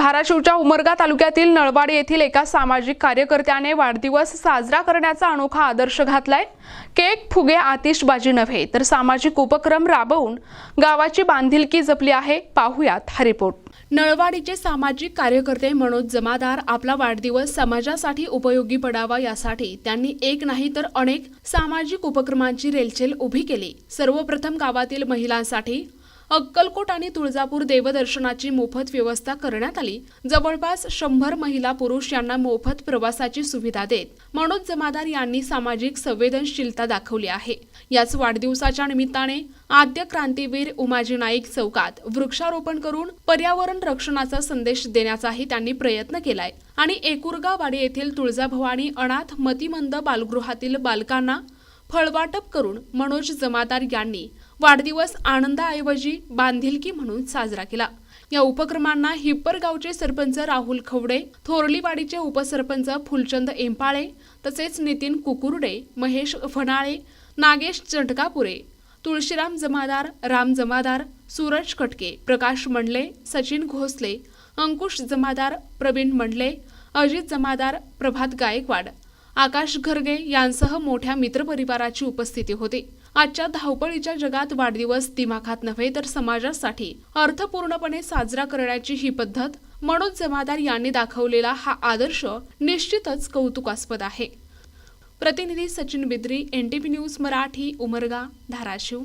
धाराशिवच्या उमरगा तालुक्यातील नळवाडी येथील एका सामाजिक कार्यकर्त्याने वाढदिवस साजरा करण्याचा अनोखा आदर्श घातलाय. केक फुगे आतिषबाजी नव्हे तर सामाजिक उपक्रम राबवून गावाची बांधिलकी जपली आहे. पाहुयात हा रिपोर्ट. नळवाडीचे सामाजिक कार्यकर्ते मनोज जमादार आपला वाढदिवस समाजासाठी उपयोगी पडावा यासाठी त्यांनी एक नाही तर अनेक सामाजिक उपक्रमांची रेलचेल उभी केली. सर्वप्रथम गावातील महिलांसाठी अक्कलकोट आणि तुळजापूर देवदर्शनाची मोफत व्यवस्था करण्यात आली. जवळपास शंभर महिला पुरुष यांना मोफत प्रवासाची सुविधा देत मनोज जमादार यांनी सामाजिक संवेदनशीलता दाखवली आहे. याच वाढदिवसाच्या निमित्ताने आद्य क्रांतीवीर उमाजी नाईक चौकात वृक्षारोपण करून पर्यावरण रक्षणाचा संदेश देण्याचाही त्यांनी प्रयत्न केलाय. आणि एकुरगावाडी येथील तुळजाभवानी अनाथ मतिमंद बालगृहातील बालकांना फळवाटप करून मनोज जमादार यांनी वाढदिवस आनंदाऐवजी बांधिलकी म्हणून साजरा केला. या उपक्रमांना हिप्परगावचे सरपंच राहुल खवडे थोरलीवाडीचे उपसरपंच फुलचंद एंपाळे तसेच नितीन कुकुर्डे महेश फणाळे नागेश चंटकापुरे तुळशीराम जमादार राम जमादार सूरज कटके प्रकाश मंडले सचिन घोसले अंकुश जमादार प्रवीण मंडले अजित जमादार प्रभात गायकवाड आकाश घरगे यांसह मोठ्या मित्रपरिवाराची उपस्थिती होती. आजच्या धावपळीच्या जगात वाढदिवस दिमाखात नव्हे तर समाजासाठी अर्थपूर्णपणे साजरा करण्याची ही पद्धत मनोज जमादार यांनी दाखवलेला हा आदर्श निश्चितच कौतुकास्पद आहे. प्रतिनिधी Sachin Bidri N T P news Marathi Umarga Dharashiv.